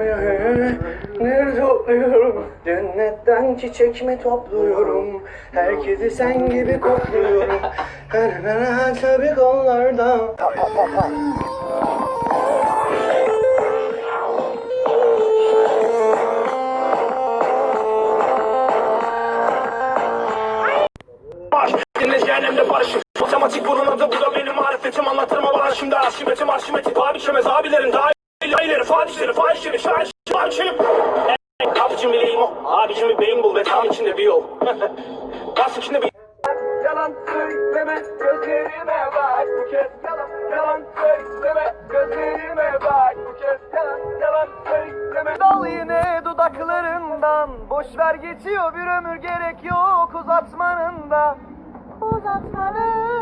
Nerede topluyorum? Cennetten çiçek mi topluyorum? Herkesi sen gibi kokluyorum. Her her tabi kollarda. Dinle cehennemde barışım Matematik bunun adı bu da benim marifetim Anlatırım ama şimdi arşimetim arşimetik Abi çömez abilerin daha iyileri Fahişleri fahişleri şahişleri fahişerim Kapıcı bileyim o Abicim bir beyin bul ve tam içinde bir yol. Bas içinde bir Yalan söyleme gözlerime bak. Bu kez Yalan yalan söyleme gözlerime bak. Bu kez Yalan yalan söyleme. Dal yine dudaklarından. Boş ver geçiyor bir ömür gerek yok uzatmanın da. Uzatmanın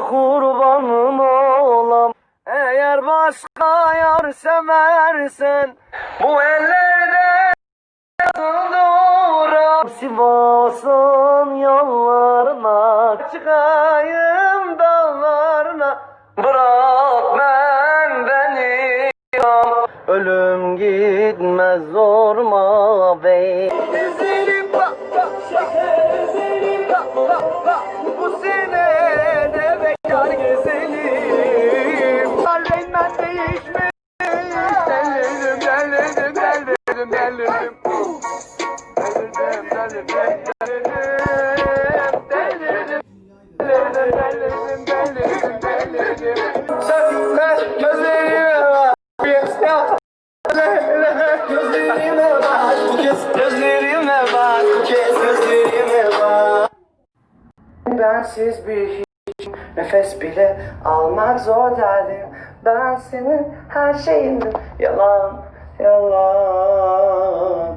Kurbanın olam. Eğer başka yar seversen Bu ellerde duram Sivas'ın yollarına Çıkayım dağlarına. Bırak ben beni Ölüm gitmez zorma bey. Ezelim bak bak şeker ezelim bak bak bak Bensiz bir hiç Nefes bile almak zor derdim. Ben senin her şeyindim. Yalan Yalan